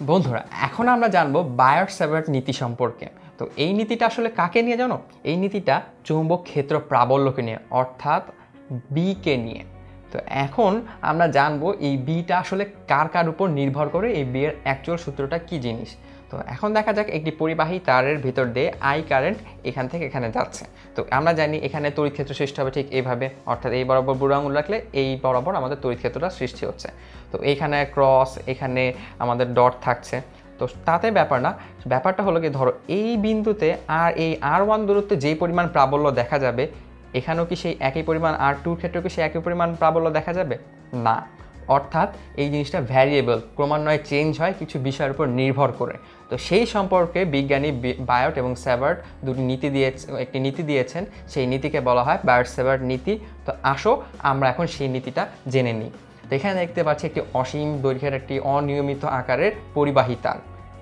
বন্ধুরা, এখন আমরা জানব বায়ার সেভার্ট নীতি সম্পর্কে। তো এই নীতিটা আসলে কাকে নিয়ে জানো? এই নীতিটা চৌম্বক ক্ষেত্র প্রাবল্যকে নিয়ে, অর্থাৎ বিকে নিয়ে। তো এখন আমরা জানব এই বিটা আসলে কার কার উপর নির্ভর করে, এই বিয়ের অ্যাকচুয়াল সূত্রটা কী জিনিস? তো এখন দেখা যাক একটি পরিবাহী তারের ভিতর দিয়ে আই কারেন্ট এখান থেকে এখানে যাচ্ছে। তো আমরা জানি এখানে তড়িৎ ক্ষেত্র সৃষ্টি হবে ঠিক এইভাবে, অর্থাৎ এই বরাবর বুড়ো আঙুল রাখলে এই বরাবর আমাদের তড়িৎ ক্ষেত্রটা সৃষ্টি হচ্ছে। তো এখানে ক্রস এখানে আমাদের ডট থাকছে। তো তাতে ব্যাপার না, ব্যাপারটা হলো কি, ধরো এই বিন্দুতে আর এই আর ওয়ান দূরত্বে যেই পরিমাণ প্রাবল্য দেখা যাবে, এখানেও কি সেই একই পরিমাণ আর টুর ক্ষেত্রেও কি সেই একই পরিমাণ প্রাবল্য দেখা যাবে? না। অর্থাৎ এই জিনিসটা ভ্যারিয়েবল ক্রমান্বয়ে চেঞ্জ হয়, কিছু বিষয়ের উপর নির্ভর করে। তো সেই সম্পর্কে বিজ্ঞানী বায়ট এবং স্যাবার্ট দুটি নীতি দিয়ে একটি নীতি দিয়েছেন, সেই নীতিকে বলা হয় বায়ট স্যাবার্ট নীতি। তো আসো, আমরা এখন সেই নীতিটা জেনে নিই। তো এখানে দেখতে পাচ্ছি একটি অসীম দৈর্ঘ্যের একটি অনিয়মিত আকারের পরিবাহী তার।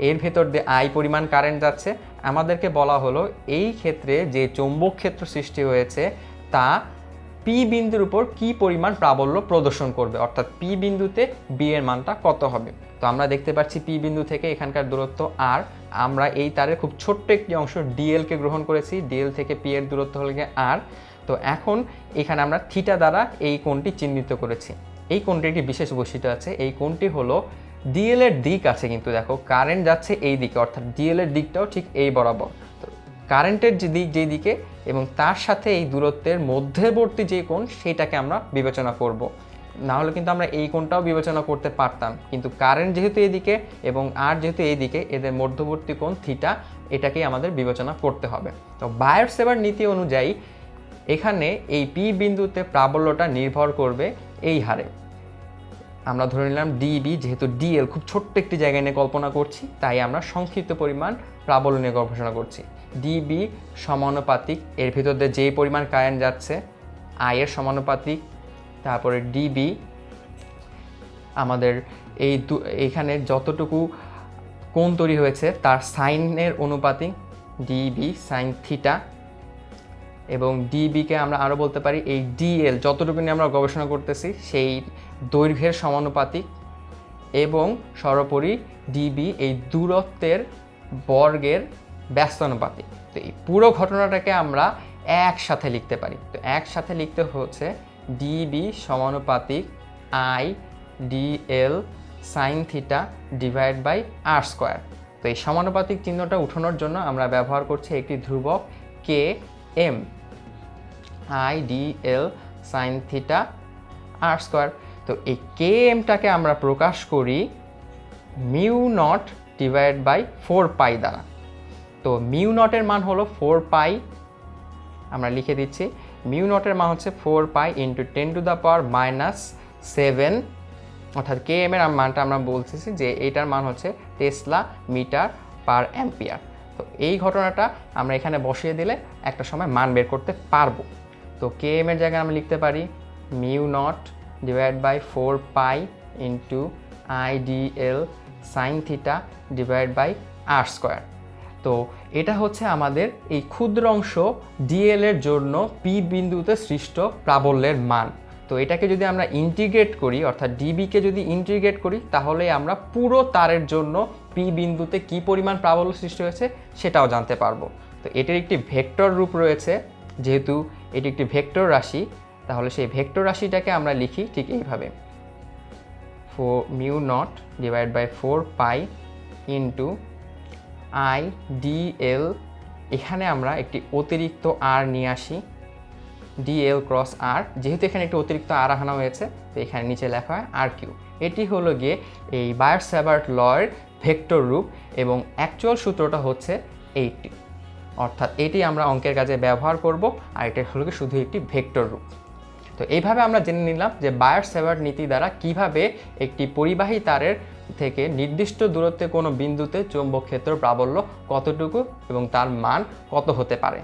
এর ভেতর দিয়ে আই পরিমাণ কারেন্ট যাচ্ছে। আমাদেরকে বলা হলো, এই ক্ষেত্রে যে চৌম্বক ক্ষেত্র সৃষ্টি হয়েছে, তা পি বিন্দুর উপর কি পরিমাণ প্রাবল্য প্রদর্শন করবে? অর্থাৎ পি বিন্দুতে বি এর মানটা কত হবে? তো আমরা দেখতে পাচ্ছি পি বিন্দু থেকে এখানকার দূরত্ব আর আমরা এই তারের খুব ছোট্ট একটি অংশ ডিএলকে গ্রহণ করেছি। ডিএল থেকে পি এর দূরত্ব হল গিয়ে আর তো এখন এখানে আমরা থিটা দ্বারা এই কোণটি চিহ্নিত করেছি। এই কোণটির একটি বিশেষ বৈশিষ্ট্য আছে। এই কোণটি হলো ডিএল এর দিক আছে কিন্তু দেখো কারেন্ট যাচ্ছে এই দিকে। অর্থাৎ ডিএল এর দিকটাও ঠিক এই বরাবর। কারেন্টের যে দিক যেই দিকে এবং তার সাথে এই দূরত্বের মধ্যবর্তী যে কোণ সেটাকে আমরা বিবেচনা করব। না হলে কিন্তু আমরা এই কোণটাও বিবেচনা করতে পারতাম। কিন্তু কারেন্ট যেহেতু এদিকে এবং আর যেহেতু এইদিকে এদের মধ্যবর্তী কোণ থিটা, এটাকেই আমাদের বিবেচনা করতে হবে। তো বায়ার সেবার নীতি অনুযায়ী এখানে এই পি বিন্দুতে প্রাবল্যটা নির্ভর করবে এই হারে। আমরা ধরে নিলাম ডিবি যেহেতু ডিএল খুব ছোট্ট একটি জায়গায় নিয়ে কল্পনা করছি, তাই আমরা সংক্ষিপ্ত পরিমাণ প্রাবল্য নিয়ে গবেষণা করছি। ডিবি সমানুপাতিক, এর ভিতর দিয়ে যেই পরিমাণ কারেন্ট যাচ্ছে আই এর সমানুপাতিক, তারপরে ডিবি আমাদের এই দু, এখানে যতটুকু কোণ তৈরি হয়েছে, তার সাইনের অনুপাতিক ডিবি সাইন থিটা এবং ডিবিকে আমরা আরও বলতে পারি, এই ডিএল যতটুকু নিয়ে আমরা গবেষণা করতেছি, সেই দৈর্ঘ্যের সমানুপাতিক এবং সর্বোপরি ডিবি এই দূরত্বের বর্গের ব্যস্তানুপাতিক। তো এই পুরো ঘটনাটাকে আমরা একসাথে লিখতে পারি। তো একসাথে লিখতে হচ্ছে ডিবি সমানুপাতিক I dl sine theta divide by r square তো এই সমানুপাতিক চিহ্নটা উঠানোর জন্য আমরা ব্যবহার করছি একটি ধ্রুবক K M I d l sine theta r square তো এই কে এমটাকে আমরা প্রকাশ করি mu naught divide by four pi দ্বারা। তো মিউ নটের মান হলো ফোর পাই, আমরা লিখে দিচ্ছি, মিউ নটের মান হচ্ছে four pi into ten to the power minus seven অর্থাৎ কে এম এর মানটা আমরা বলতেছি যে এইটার মান হচ্ছে টেসলা মিটার পার অ্যাম্পিয়ার। তো এই ঘটনাটা আমরা এখানে বসিয়ে দিলে একটা সময় মান বের করতে পারব। তো কে এম এর জায়গায় আমি লিখতে পারি mu naught divide by four pi into I d l sine theta divide by r square তো এটা হচ্ছে আমাদের এই ক্ষুদ্র অংশ ডিএল এর জন্য পি বিন্দুতে সৃষ্ট প্রাবল্যের মান। তো এটাকে যদি আমরা ইন্টিগ্রেট করি, অর্থাৎ ডিবিকে যদি ইন্টিগ্রেট করি, তাহলে আমরা পুরো তারের জন্য পি বিন্দুতে কি পরিমাণ প্রাবল্য সৃষ্টি হয়েছে সেটাও জানতে পারব। তো এটির একটি ভেক্টর রূপ রয়েছে যেহেতু এটি একটি ভেক্টর রাশি, তাহলে সেই ভেক্টর রাশিটাকে আমরা লিখি ঠিক এইভাবে। Four, mu naught divide by four pi into I dl এখানে আমরা একটি অতিরিক্ত আর নিয়ে আসি। ডিএল ক্রস আর, যেহেতু এখানে একটি অতিরিক্ত আর আনা হয়েছে, তো এখানে নিচে লেখা হয় আর কিউ। এটি হলো গিয়ে এই বায়ার স্যাবার্ট লয়ের ভেক্টর রূপ এবং অ্যাকচুয়াল সূত্রটা হচ্ছে এইটি অর্থাৎ এটি আমরা অঙ্কের কাজে ব্যবহার করব, আর এটা হলো শুধু একটি ভেক্টর রূপ। তো এইভাবে আমরা জেনে নিলাম যে বায়ার সেভার নীতি দ্বারা কীভাবে একটি পরিবাহী তারের থেকে নির্দিষ্ট দূরত্বে কোনো বিন্দুতে চৌম্বক ক্ষেত্র প্রাবল্য কতটুকু এবং তার মান কত হতে পারে।